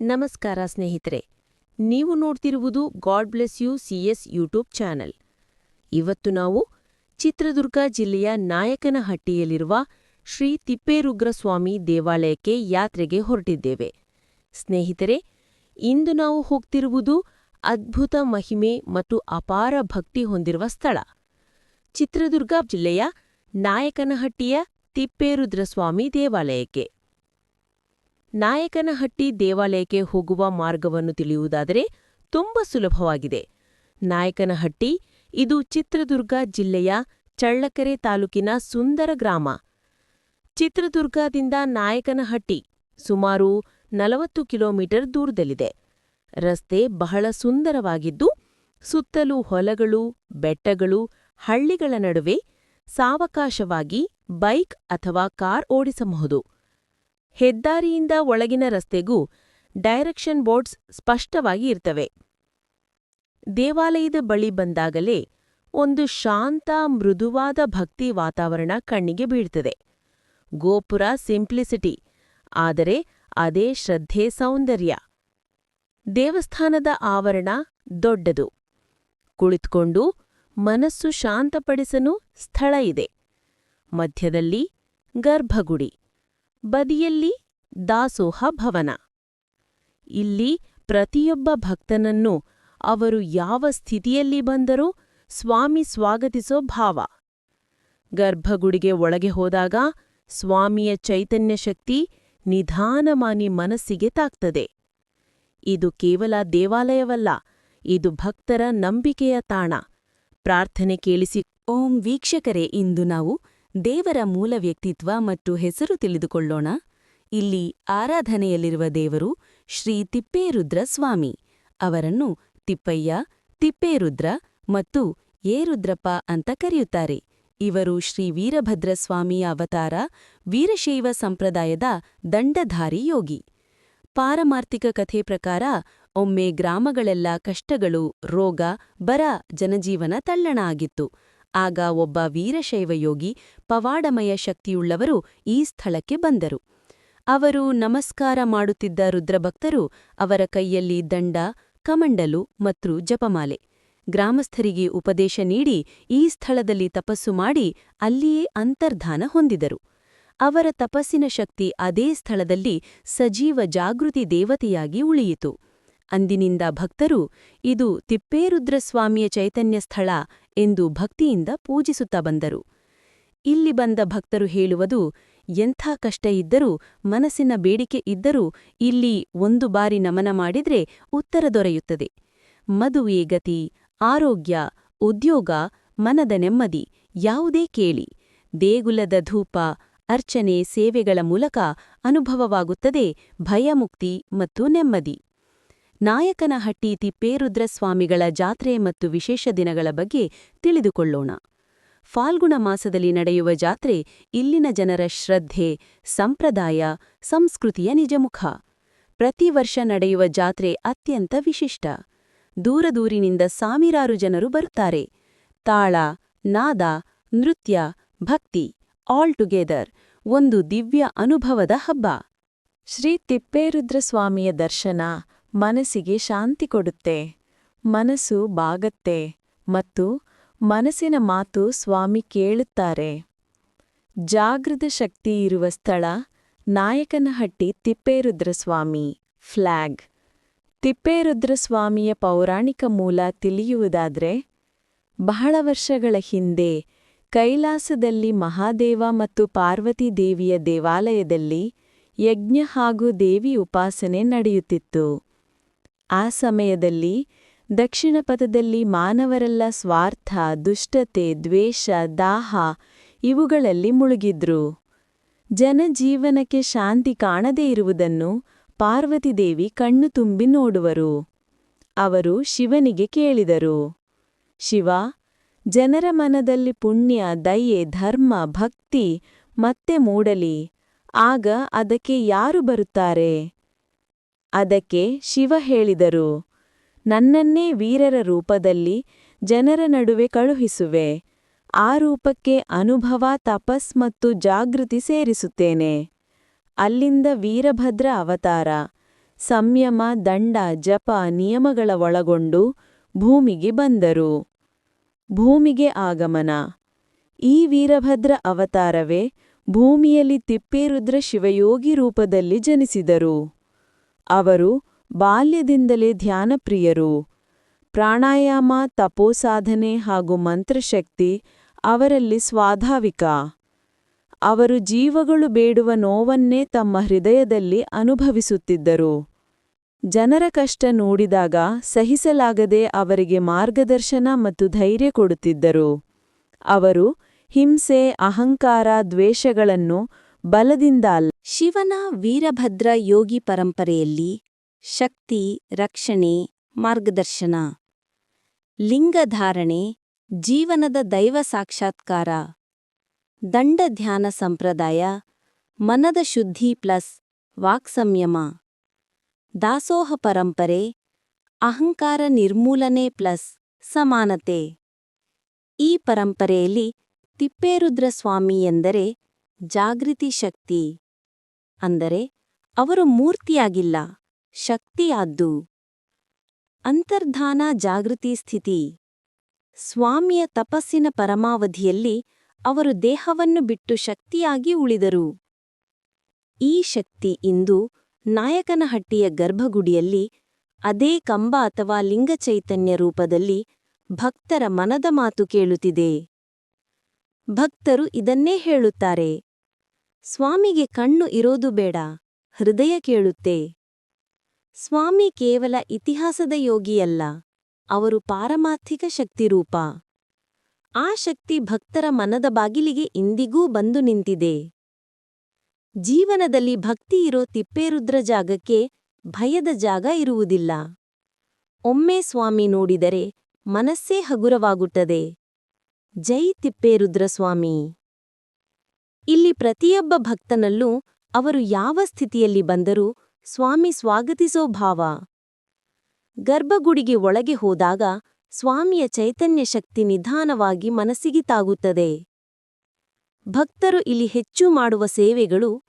ನಮಸ್ಕಾರ ಸ್ನೇಹಿತರೆ, ನೀವು ನೋಡ್ತಿರುವುದು God bless you CS YouTube channel. ಇವತ್ತು ನಾವು ಚಿತ್ರದುರ್ಗ ಜಿಲ್ಲೆಯ ನಾಯಕನಹಟ್ಟಿಯಲ್ಲಿರುವ ಶ್ರೀ ತಿಪ್ಪೇರುಗ್ರಸ್ವಾಮಿ ದೇವಾಲಯಕ್ಕೆ ಯಾತ್ರೆಗೆ ಹೊರಟಿದ್ದೇವೆ. ಸ್ನೇಹಿತರೆ, ಇಂದು ನಾವು ಹೋಗ್ತಿರುವುದು ಅದ್ಭುತ ಮಹಿಮೆ ಮತ್ತು ಅಪಾರ ಭಕ್ತಿ ಹೊಂದಿರುವ ಸ್ಥಳ. ಚಿತ್ರದುರ್ಗ ಜಿಲ್ಲೆಯ ನಾಯಕನಹಟ್ಟಿಯ ತಿಪ್ಪೇರುದ್ರಸ್ವಾಮಿ ದೇವಾಲಯಕ್ಕೆ. ನಾಯಕನಹಟ್ಟಿ ದೇವಾಲಯಕ್ಕೆ ಹೋಗುವ ಮಾರ್ಗವನ್ನು ತಿಳಿಯುವುದಾದರೆ ತುಂಬ ಸುಲಭವಾಗಿದೆ. ನಾಯಕನಹಟ್ಟಿ ಇದು ಚಿತ್ರದುರ್ಗ ಜಿಲ್ಲೆಯ ಚಳ್ಳಕೆರೆ ತಾಲೂಕಿನ ಸುಂದರ ಗ್ರಾಮ. ಚಿತ್ರದುರ್ಗದಿಂದ ನಾಯಕನಹಟ್ಟಿ ಸುಮಾರು ನಲವತ್ತು ಕಿಲೋಮೀಟರ್ ದೂರದಲ್ಲಿದೆ. ರಸ್ತೆ ಬಹಳ ಸುಂದರವಾಗಿದ್ದು, ಸುತ್ತಲೂ ಹೊಲಗಳು, ಬೆಟ್ಟಗಳು, ಹಳ್ಳಿಗಳ ನಡುವೆ ಸಾವಕಾಶವಾಗಿ ಬೈಕ್ ಅಥವಾ ಕಾರ್ ಓಡಿಸಬಹುದು. ಹೆದ್ದಾರಿಯಿಂದ ಒಳಗಿನ ರಸ್ತೆಗೂ ಡೈರೆಕ್ಷನ್ ಬೋರ್ಡ್ಸ್ ಸ್ಪಷ್ಟವಾಗಿ ಇರ್ತವೆ. ದೇವಾಲಯದ ಬಳಿ ಬಂದಾಗಲೇ ಒಂದು ಶಾಂತ, ಮೃದುವಾದ ಭಕ್ತಿ ವಾತಾವರಣ ಕಣ್ಣಿಗೆ ಬೀಳ್ತದೆ. ಗೋಪುರ ಸಿಂಪ್ಲಿಸಿಟಿ, ಆದರೆ ಅದೇ ಶ್ರದ್ಧೆ ಸೌಂದರ್ಯ. ದೇವಸ್ಥಾನದ ಆವರಣ ದೊಡ್ಡದು. ಕುಳಿತುಕೊಂಡು ಮನಸ್ಸು ಶಾಂತಪಡಿಸಲು ಸ್ಥಳ ಇದೆ. ಮಧ್ಯದಲ್ಲಿ ಗರ್ಭಗುಡಿ. ಬದಿಯಲ್ಲಿ ದಾಸೋಹ ಭವನ. ಇಲ್ಲಿ ಪ್ರತಿಯೊಬ್ಬ ಭಕ್ತನನ್ನು ಅವರು ಯಾವ ಸ್ಥಿತಿಯಲ್ಲಿ ಬಂದರೂ ಸ್ವಾಮಿ ಸ್ವಾಗತಿಸೋ ಭಾವ. ಗರ್ಭಗುಡಿಗೆ ಒಳಗೆ ಹೋದಾಗ ಸ್ವಾಮಿಯ ಚೈತನ್ಯ ಶಕ್ತಿ ನಿಧಾನಮಾನಿ ಮನಸ್ಸಿಗೆ ತಾಕ್ತದೆ. ಇದು ಕೇವಲ ದೇವಾಲಯವಲ್ಲ, ಇದು ಭಕ್ತರ ನಂಬಿಕೆಯ ತಾಣ. ಪ್ರಾರ್ಥನೆ ಕೇಳಿಸಿ, ಓಂ ವೀಕ್ಷಕರೇ, ಇಂದು ನಾವು ದೇವರ ಮೂಲ ವ್ಯಕ್ತಿತ್ವ ಮತ್ತು ಹೆಸರು ತಿಳಿದುಕೊಳ್ಳೋಣ. ಇಲ್ಲಿ ಆರಾಧನೆಯಲ್ಲಿರುವ ದೇವರು ಶ್ರೀ ತಿಪ್ಪೇರುದ್ರ ಸ್ವಾಮಿ. ಅವರನ್ನು ತಿಪ್ಪಯ್ಯ, ತಿಪ್ಪೇರುದ್ರ ಮತ್ತು ಏರುದ್ರಪ್ಪ ಅಂತ ಕರೆಯುತ್ತಾರೆ. ಇವರು ಶ್ರೀ ವೀರಭದ್ರಸ್ವಾಮಿಯ ಅವತಾರ, ವೀರಶೈವ ಸಂಪ್ರದಾಯದ ದಂಡಧಾರಿ ಯೋಗಿ. ಪಾರಮಾರ್ಥಿಕ ಕಥೆ ಪ್ರಕಾರ ಒಮ್ಮೆ ಗ್ರಾಮಗಳೆಲ್ಲ ಕಷ್ಟಗಳು, ರೋಗ, ಬರ, ಜನಜೀವನ ತಳ್ಳಣ ಆಗಿತ್ತು. ಆಗ ಒಬ್ಬ ವೀರಶೈವ ಯೋಗಿ ಪವಾಡಮಯ ಶಕ್ತಿಯುಳ್ಳವರು ಈ ಸ್ಥಳಕ್ಕೆ ಬಂದರು. ಅವರು ನಮಸ್ಕಾರ ಮಾಡುತ್ತಿದ್ದ ರುದ್ರಭಕ್ತರು ಅವರ ಕೈಯಲ್ಲಿ ದಂಡ, ಕಮಂಡಲು ಮತ್ತು ಜಪಮಾಲೆ. ಗ್ರಾಮಸ್ಥರಿಗೆ ಉಪದೇಶ ನೀಡಿ ಈ ಸ್ಥಳದಲ್ಲಿ ತಪಸ್ಸು ಮಾಡಿ ಅಲ್ಲಿಯೇ ಅಂತರ್ಧಾನ ಹೊಂದಿದರು. ಅವರ ತಪಸ್ಸಿನ ಶಕ್ತಿ ಅದೇ ಸ್ಥಳದಲ್ಲಿ ಸಜೀವ ಜಾಗೃತಿ ದೇವತೆಯಾಗಿ ಉಳಿಯಿತು. ಅಂದಿನಿಂದ ಭಕ್ತರು, ಇದು ತಿಪ್ಪೇರುದ್ರಸ್ವಾಮಿಯ ಚೈತನ್ಯ ಸ್ಥಳ ಎಂದು ಭಕ್ತಿಯಿಂದ ಪೂಜಿಸುತ್ತಾ ಬಂದರು. ಇಲ್ಲಿ ಬಂದ ಭಕ್ತರು ಹೇಳುವುದು, ಎಂಥ ಕಷ್ಟ ಇದ್ದರೂ, ಮನಸ್ಸಿನ ಬೇಡಿಕೆ ಇದ್ದರೂ, ಇಲ್ಲಿ ಒಂದು ಬಾರಿ ನಮನ ಮಾಡಿದ್ರೆ ಉತ್ತರ ದೊರೆಯುತ್ತದೆ. ಮದುವೆ ಗತಿ, ಆರೋಗ್ಯ, ಉದ್ಯೋಗ, ಮನದ ನೆಮ್ಮದಿ, ಯಾವುದೇ ಕೇಳಿ. ದೇಗುಲದ ಧೂಪ, ಅರ್ಚನೆ, ಸೇವೆಗಳ ಮೂಲಕ ಅನುಭವವಾಗುತ್ತದೆ, ಭಯಮುಕ್ತಿ ಮತ್ತು ನೆಮ್ಮದಿ. ನಾಯಕನಹಟ್ಟಿ ತಿಪ್ಪೇರುದ್ರಸ್ವಾಮಿಗಳ ಜಾತ್ರೆ ಮತ್ತು ವಿಶೇಷ ದಿನಗಳ ಬಗ್ಗೆ ತಿಳಿದುಕೊಳ್ಳೋಣ. ಫಾಲ್ಗುಣ ಮಾಸದಲ್ಲಿ ನಡೆಯುವ ಜಾತ್ರೆ ಇಲ್ಲಿನ ಜನರ ಶ್ರದ್ಧೆ, ಸಂಪ್ರದಾಯ, ಸಂಸ್ಕೃತಿಯ ನಿಜಮುಖ. ಪ್ರತಿ ವರ್ಷ ನಡೆಯುವ ಜಾತ್ರೆ ಅತ್ಯಂತ ವಿಶಿಷ್ಟ. ದೂರದೂರಿನಿಂದ ಸಾವಿರಾರು ಜನರು ಬರುತ್ತಾರೆ. ತಾಳ, ನಾದ, ನೃತ್ಯ, ಭಕ್ತಿ, ಆಲ್ ಟುಗೆದರ್ ಒಂದು ದಿವ್ಯ ಅನುಭವದ ಹಬ್ಬ. ಶ್ರೀ ತಿಪ್ಪೇರುದ್ರಸ್ವಾಮಿಯ ದರ್ಶನ ಮನಸ್ಸಿಗೆ ಶಾಂತಿ ಕೊಡುತ್ತೆ. ಮನಸ್ಸು ಬಾಗತ್ತೆ ಮತ್ತು ಮನಸ್ಸಿನ ಮಾತು ಸ್ವಾಮಿ ಕೇಳುತ್ತಾರೆ. ಜಾಗೃತ ಶಕ್ತಿ ಇರುವ ಸ್ಥಳ ನಾಯಕನಹಟ್ಟಿ ತಿಪ್ಪೇರುದ್ರಸ್ವಾಮಿ. ಫ್ಲ್ಯಾಗ್ ತಿಪ್ಪೇರುದ್ರಸ್ವಾಮಿಯ ಪೌರಾಣಿಕ ಮೂಲ ತಿಳಿಯುವುದಾದ್ರೆ, ಬಹಳ ವರ್ಷಗಳ ಹಿಂದೆ ಕೈಲಾಸದಲ್ಲಿ ಮಹಾದೇವ ಮತ್ತು ಪಾರ್ವತಿ ದೇವಿಯ ದೇವಾಲಯದಲ್ಲಿ ಯಜ್ಞ ಹಾಗೂ ದೇವಿ ಉಪಾಸನೆ ನಡೆಯುತ್ತಿತ್ತು. ಆ ಸಮಯದಲ್ಲಿ ದಕ್ಷಿಣ ಪಥದಲ್ಲಿ ಮಾನವರೆಲ್ಲ ಸ್ವಾರ್ಥ, ದುಷ್ಟತೆ, ದ್ವೇಷ, ದಾಹ ಇವುಗಳಲ್ಲಿ ಮುಳುಗಿದ್ರು. ಜನಜೀವನಕ್ಕೆ ಶಾಂತಿ ಕಾಣದೇ ಇರುವುದನ್ನು ಪಾರ್ವತಿದೇವಿ ಕಣ್ಣು ತುಂಬಿ ನೋಡುವರು. ಅವರು ಶಿವನಿಗೆ ಕೇಳಿದರು. ಶಿವ, ಜನರ ಮನದಲ್ಲಿ ಪುಣ್ಯ, ದಯೆ, ಧರ್ಮ, ಭಕ್ತಿ ಮತ್ತೆ ಮೂಡಲಿ. ಆಗ ಅದಕ್ಕೆ ಯಾರು ಬರುತ್ತಾರೆ? ಅದಕ್ಕೆ ಶಿವ ಹೇಳಿದರು, ನನ್ನನ್ನೇ ವೀರರ ರೂಪದಲ್ಲಿ ಜನರ ನಡುವೆ ಕಳುಹಿಸುವೆ, ಆ ರೂಪಕ್ಕೆ ಅನುಭವ, ತಪಸ್ ಮತ್ತು ಜಾಗೃತಿ ಸೇರಿಸುತ್ತೇನೆ. ಅಲ್ಲಿಂದ ವೀರಭದ್ರ ಅವತಾರ, ಸಂಯಮ, ದಂಡ, ಜಪ ನಿಯಮಗಳ ಒಳಗೊಂಡು ಭೂಮಿಗೆ ಬಂದರು. ಭೂಮಿಗೆ ಆಗಮನ, ಈ ವೀರಭದ್ರ ಅವತಾರವೇ ಭೂಮಿಯಲ್ಲಿ ತಿಪ್ಪೇರುದ್ರ ಶಿವಯೋಗಿ ರೂಪದಲ್ಲಿ ಜನಿಸಿದರು. ಅವರು ಬಾಲ್ಯದಿಂದಲೇ ಧ್ಯಾನಪ್ರಿಯರು. ಪ್ರಾಣಾಯಾಮ, ತಪೋಸಾಧನೆ ಹಾಗೂ ಮಂತ್ರಶಕ್ತಿ ಅವರಲ್ಲಿ ಸ್ವಾಭಾವಿಕ. ಅವರು ಜೀವಗಳು ಬೇಡುವ ನೋವನ್ನೇ ತಮ್ಮ ಹೃದಯದಲ್ಲಿ ಅನುಭವಿಸುತ್ತಿದ್ದರು. ಜನರ ಕಷ್ಟ ನೋಡಿದಾಗ ಸಹಿಸಲಾಗದೆ ಅವರಿಗೆ ಮಾರ್ಗದರ್ಶನ ಮತ್ತು ಧೈರ್ಯ ಕೊಡುತ್ತಿದ್ದರು. ಅವರು ಹಿಂಸೆ, ಅಹಂಕಾರ, ದ್ವೇಷಗಳನ್ನು ಬಲದಿಂದ ಅಲ್ಲ. ಶಿವನ ವೀರಭದ್ರ ಯೋಗಿ ಪರಂಪರೆಯಲ್ಲಿ ಶಕ್ತಿ, ರಕ್ಷಣೆ, ಮಾರ್ಗದರ್ಶನ, ಲಿಂಗಧಾರಣೆ, ಜೀವನದ ದೈವ ಸಾಕ್ಷಾತ್ಕಾರ, ದಂಡ ಧ್ಯಾನ ಸಂಪ್ರದಾಯ, ಮನದ ಶುದ್ಧಿ ಪ್ಲಸ್ ವಾಕ್ಸಂಯಮ ದಾಸೋಹ ಪರಂಪರೆ, ಅಹಂಕಾರ ನಿರ್ಮೂಲನೆ ಪ್ಲಸ್ ಸಮಾನತೆ. ಈ ಪರಂಪರೆಯಲ್ಲಿ ತಿಪ್ಪೇರುದ್ರಸ್ವಾಮಿ ಎಂದರೆ ಜಾಗೃತಿ ಶಕ್ತಿ. ಅಂದರೆ, ಅವರು ಮೂರ್ತಿಯಾಗಿಲ್ಲ, ಶಕ್ತಿಯಾದ್ದು. ಅಂತರ್ಧಾನ ಜಾಗೃತಿ ಸ್ಥಿತಿ. ಸ್ವಾಮಿಯ ತಪಸ್ಸಿನ ಪರಮಾವಧಿಯಲ್ಲಿ ಅವರು ದೇಹವನ್ನು ಬಿಟ್ಟು ಶಕ್ತಿಯಾಗಿ ಉಳಿದರು. ಈ ಶಕ್ತಿ ಇಂದು ನಾಯಕನಹಟ್ಟಿಯ ಗರ್ಭಗುಡಿಯಲ್ಲಿ ಅದೇ ಕಂಬ ಅಥವಾ ಲಿಂಗಚೈತನ್ಯ ರೂಪದಲ್ಲಿ ಭಕ್ತರ ಮನದ ಮಾತು ಕೇಳುತ್ತಿದೆ. ಭಕ್ತರು ಇದನ್ನೇ ಹೇಳುತ್ತಾರೆ. ಸ್ವಾಮಿಗೆ ಕಣ್ಣು ಇರೋದು ಬೇಡ, ಹೃದಯ ಕೇಳುತ್ತೆ. ಸ್ವಾಮಿ ಕೇವಲ ಇತಿಹಾಸದ ಯೋಗಿಯಲ್ಲ, ಅವರು ಪಾರಮಾರ್ಥಿಕ ಶಕ್ತಿರೂಪ. ಆ ಶಕ್ತಿ ಭಕ್ತರ ಮನದ ಬಾಗಿಲಿಗೆ ಇಂದಿಗೂ ಬಂದು ನಿಂತಿದೆ. ಜೀವನದಲ್ಲಿ ಭಕ್ತಿ ಇರೋ ತಿಪ್ಪೇರುದ್ರ ಜಾಗಕ್ಕೆ ಭಯದ ಜಾಗ ಇರುವುದಿಲ್ಲ. ಒಮ್ಮೆ ಸ್ವಾಮಿ ನೋಡಿದರೆ ಮನಸ್ಸೇ ಹಗುರವಾಗುತ್ತದೆ. ಜೈ ತಿಪ್ಪೇರುದ್ರ ಸ್ವಾಮಿ. ಇಲ್ಲಿ ಪ್ರತಿಯೊಬ್ಬ ಭಕ್ತನಲ್ಲೂ ಅವರು ಯಾವ ಸ್ಥಿತಿಯಲ್ಲಿ ಬಂದರೂ ಸ್ವಾಮಿ ಸ್ವಾಗತಿಸೋ ಭಾವ. ಗರ್ಭಗುಡಿಗೆ ಒಳಗೆ ಹೋದಾಗ ಸ್ವಾಮಿಯ ಚೈತನ್ಯ ಶಕ್ತಿ ನಿಧಾನವಾಗಿ ಮನಸ್ಸಿಗೆ ತಾಗುತ್ತದೆ. ಭಕ್ತರು ಇಲ್ಲಿ ಹೆಚ್ಚು ಮಾಡುವ ಸೇವೆಗಳು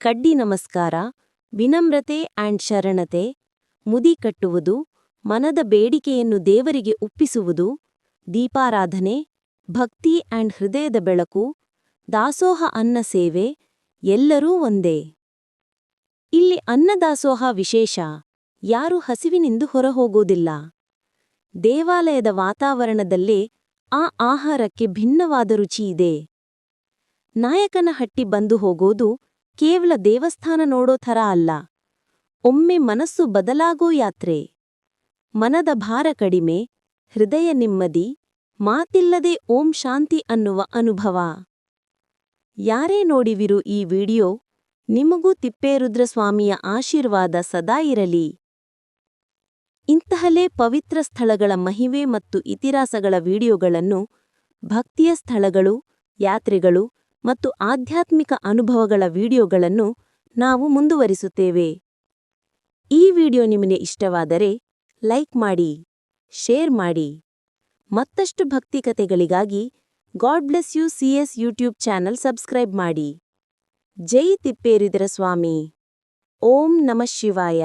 ಕಡ್ಡಿ ನಮಸ್ಕಾರ, ವಿನಮ್ರತೆ ಆಂಡ್ ಶರಣತೆ, ಮುದಿ ಕಟ್ಟುವುದು, ಮನದ ಬೇಡಿಕೆಯನ್ನು ದೇವರಿಗೆ ಒಪ್ಪಿಸುವುದು, ದೀಪಾರಾಧನೆ, ಭಕ್ತಿ ಆಂಡ್ ಹೃದಯದ ಬೆಳಕು ದಾಸೋಹ ಅನ್ನ ಸೇವೆ, ಎಲ್ಲರೂ ಒಂದೇ. ಇಲ್ಲಿ ಅನ್ನದಾಸೋಹ ವಿಶೇಷ. ಯಾರೂ ಹಸಿವಿನಿಂದು ಹೊರಹೋಗೋದಿಲ್ಲ. ದೇವಾಲಯದ ವಾತಾವರಣದಲ್ಲೇ ಆ ಆಹಾರಕ್ಕೆ ಭಿನ್ನವಾದ ರುಚಿಯಿದೆ ನಾಯಕನಹಟ್ಟಿ ಬಂದು ಹೋಗೋದು ಕೇವಲ ದೇವಸ್ಥಾನ ನೋಡೋ ಥರ ಅಲ್ಲ. ಒಮ್ಮೆ ಮನಸ್ಸು ಬದಲಾಗೋ ಯಾತ್ರೆ. ಮನದ ಭಾರ ಕಡಿಮೆ, ಹೃದಯ ನೆಮ್ಮದಿ, ಮಾತಿಲ್ಲದೆ ಓಂ ಶಾಂತಿ ಅನ್ನುವ ಅನುಭವ. ಯಾರೇ ನೋಡಿವಿರು ಈ ವಿಡಿಯೋ, ನಿಮಗೂ ತಿಪ್ಪೇರುದ್ರಸ್ವಾಮಿಯ ಆಶೀರ್ವಾದ ಸದಾ ಇರಲಿ. ಇಂತಹಲೇ ಪವಿತ್ರ ಸ್ಥಳಗಳ ಮಹಿವೆ ಮತ್ತು ಇತಿಹಾಸಗಳ ವಿಡಿಯೋಗಳನ್ನು, ಭಕ್ತಿಯ ಸ್ಥಳಗಳು, ಯಾತ್ರೆಗಳು ಮತ್ತು ಆಧ್ಯಾತ್ಮಿಕ ಅನುಭವಗಳ ವಿಡಿಯೋಗಳನ್ನು ನಾವು ಮುಂದುವರಿಸುತ್ತೇವೆ. ಈ ವಿಡಿಯೋ ನಿಮಗೆ ಇಷ್ಟವಾದರೆ ಲೈಕ್ ಮಾಡಿ, ಶೇರ್ ಮಾಡಿ. ಮತ್ತಷ್ಟು ಭಕ್ತಿಕತೆಗಳಿಗಾಗಿ God bless you CS YouTube channel subscribe ಮಾಡಿ. ಜೈ ತಿಪ್ಪೇರಿದರ ಸ್ವಾಮಿ ಓಂ ನಮಃ ಶಿವಾಯ.